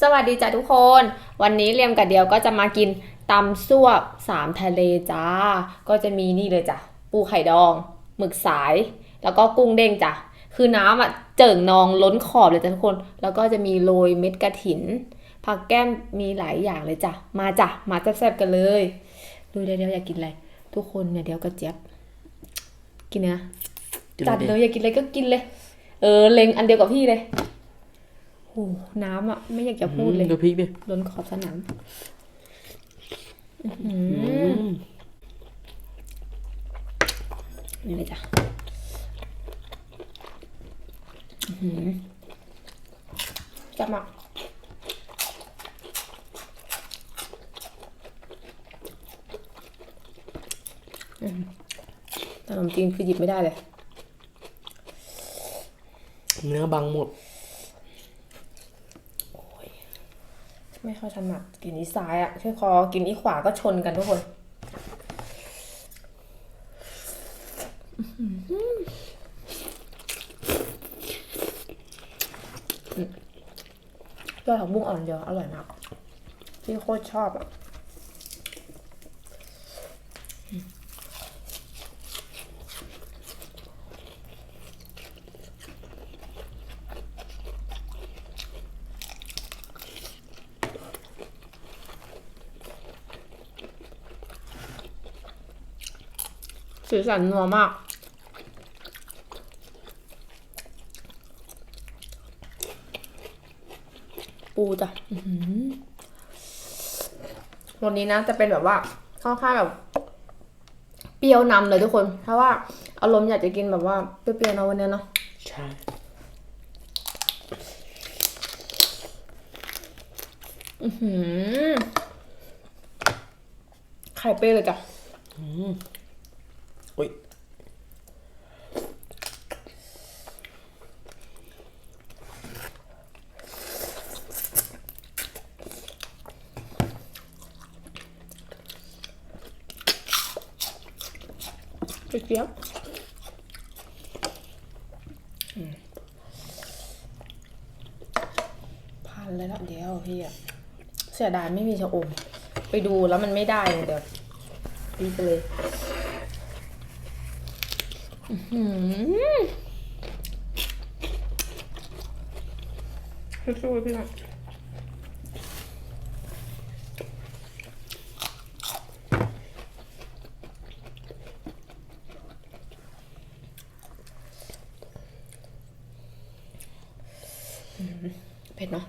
สวัสดีจ้ะทุกคน วันนี้เรียมกับเดียวก็จะมากินตำซั่วสามทะเลจ้า ก็จะมีนี่เลยจ้ะ ปูไข่ดอง หมึกสาย แล้วก็กุ้งเด้งจ้ะ คือน้ำอะเจิ่งนองล้นขอบเลยจ้ะทุกคน แล้วก็จะมีโรยเม็ดกระถิน ผักแก้มมีหลายอย่างเลยจ้ะ มาจ้ะ มาแซ่บๆกันเลยดูเดี๋ยวเดี๋ยวอยากกินอะไร ทุกคนเนี่ยเดี๋ยวกระเจี๊ยบ กินเนื้อจัดเลยอยากกินอะไรก็กินเลย เออเล็งอันเดียวกับพี่เลย โหน้ำอะ ไม่อยากจะพูดเลยดูพริกดิล้นขอบสนามอื้อหือนี่เลยจ้ะอื้อหือจับมาอื้อหือขนมจีนคือหยิบไม่ได้เลย เนื้อบังหมด ไม่ค่อยถนัดกินอีซ้ายอะแค่คอกินอีขวาก็ชนกันทุกคนยอดผักบุ้งอ่อนเดียวอร่อยมากที่โคตรชอบอะ สีสันนัวมาก ปูจ้ะอื้อหือวันนี้นะจะเป็นแบบว่าค่อนข้างแบบเปรี้ยวนำเลยทุกคน เพราะว่าอารมณ์อยากจะกินแบบว่าเปรี้ยวๆเนอะวันเนี้ยเนาะใช่หืมไข่เปรี้ยวเลยจ้ะ อุ้ยเจี๊ยบอืมพันเลยละเดียวพี่อะเสียดายไม่มีชะอม ไปดูแล้วมันไม่ได้เดี๋ยวดีไปเลย สู้ๆพี่นะเผ็ดเนาะ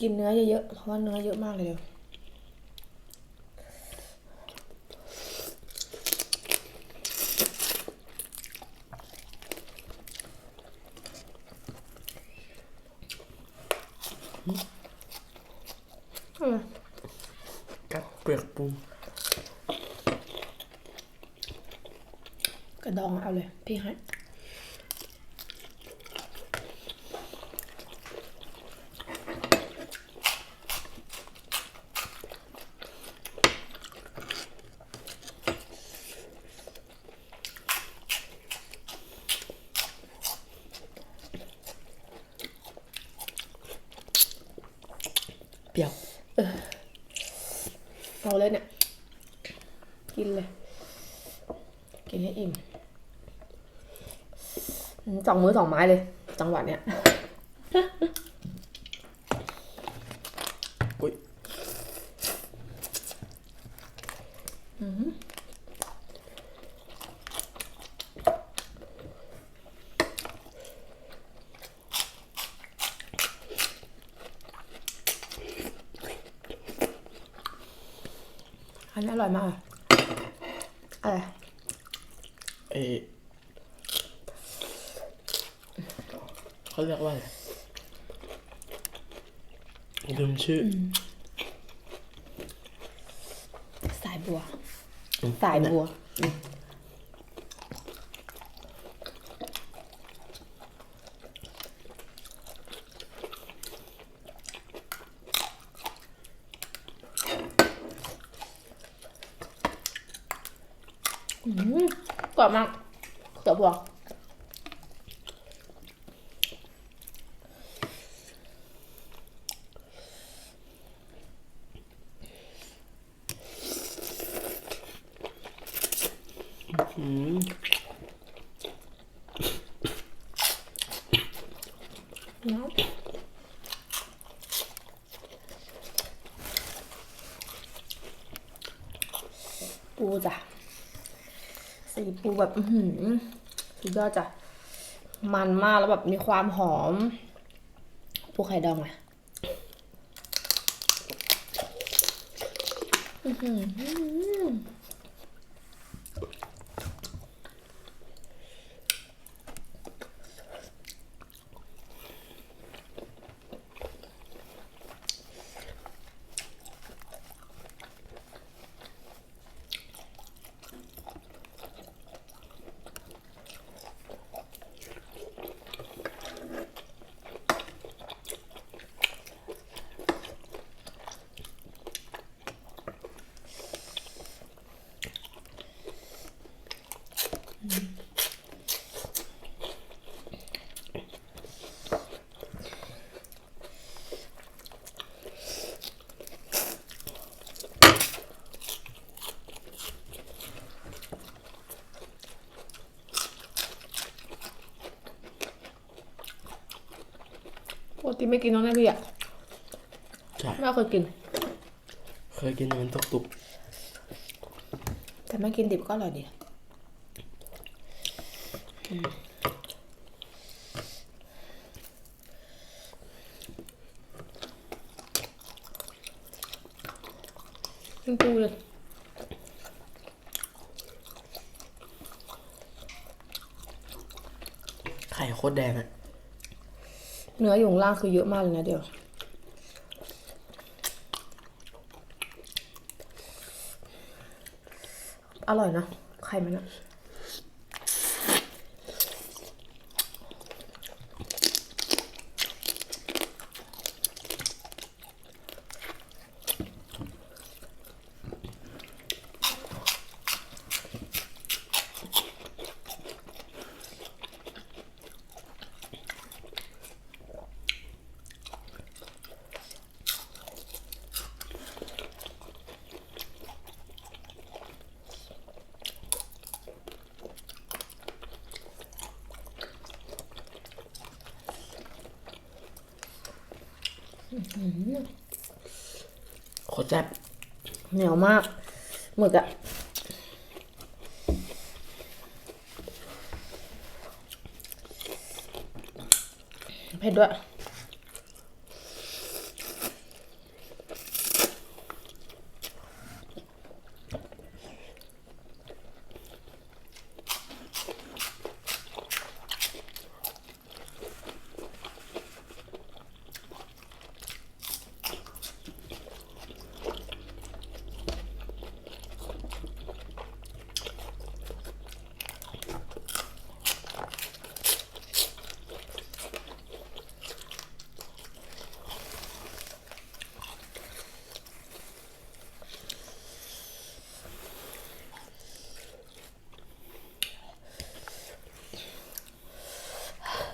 กินเนื้อเยอะๆเพราะว่าเนื้อเยอะมากเลยเดี๋ยวอืมกัดเปลือกปูกระดองเอาเลยพี่ให้ เปรี้ยวเอาเลยเนี่ย กินเลย กินให้อิ่มอืมสองมือสองไม้เลย จังหวะเนี้ยอุ้ย อันนี้อร่อยมากเลยอะไรเออเขาเรียกว่าอะไรลืมชื่อ สายบัวอืมสายบัว กรอบมากเสือบัวอืมเนาะปูจ้ะสี ปูแบบอือหือสุดยอดจ้ะ มันมากแล้วแบบมีความหอม ปูไข่ดองอะอือ กติไม่กินน้องแม่พี่อะใช่ไม่เคยกิน เคยกินมันตุกตุกแต่ไม่กินดิบก็อร่อยดีจริงๆเลยไข่โคตรแดงอะ เนื้ออยู่งล่างคือเยอะมากเลยนะเดี๋ยว อร่อยนะไข่มันอะ โคตรแซ่บเหนียวมากหมึกอะเผ็ดด้วย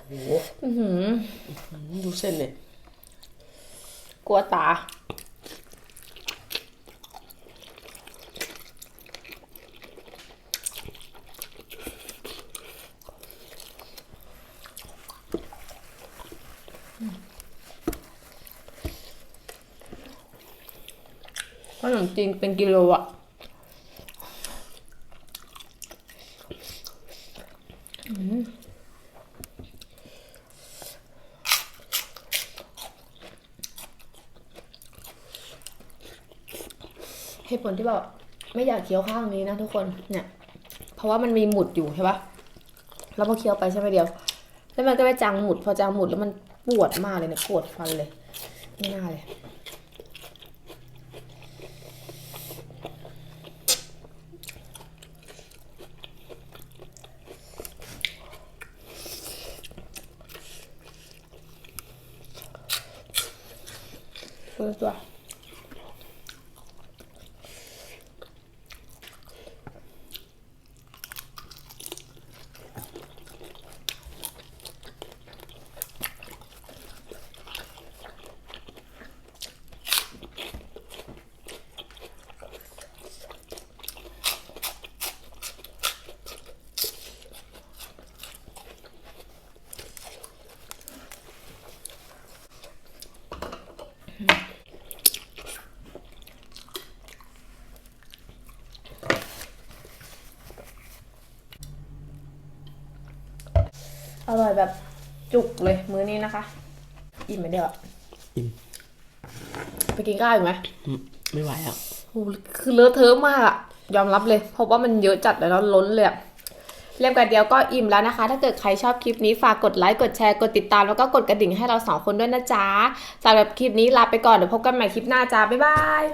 โอ้โหอือหือดูเส้นเนี่ยกลัวตา ขนมจีนเป็นกิโลอะอืมเหตุผล ที่แบบไม่อยากเคี้ยวข้างนี้นะทุกคนเนี่ย เพราะว่ามันมีหมุดอยู่ใช่ปะแล้วพอเคี้ยวไปใช่ไหมเดียว แล้วมันก็ไปจังหมุด พอจังหมุดแล้วมันปวดมากเลยเนี่ยปวดฟันเลยไม่น่าเลยตัว ร่อยแบบจุกเลยมื้อนี้นะคะ อิ่มไหมเดี๋ยวอิ่มไปกินข้าวอีกไหมอืมไม่ไหวอะโอ้โหคือเลอะเทอะมากอะยอมรับเลย เพราะว่ามันเยอะจัดแล้วล้นเลยอะเรียบกันเดียวก็อิ่มแล้วนะคะ ถ้าเกิดใครชอบคลิปนี้ฝากกดไลค์ กดแชร์ กดติดตาม แล้วก็กดกระดิ่งให้เราสองคนด้วยนะจ๊ะสำหรับคลิปนี้ลาไปก่อน เดี๋ยวพบกันใหม่คลิปหน้าจ้าบ๊ายบาย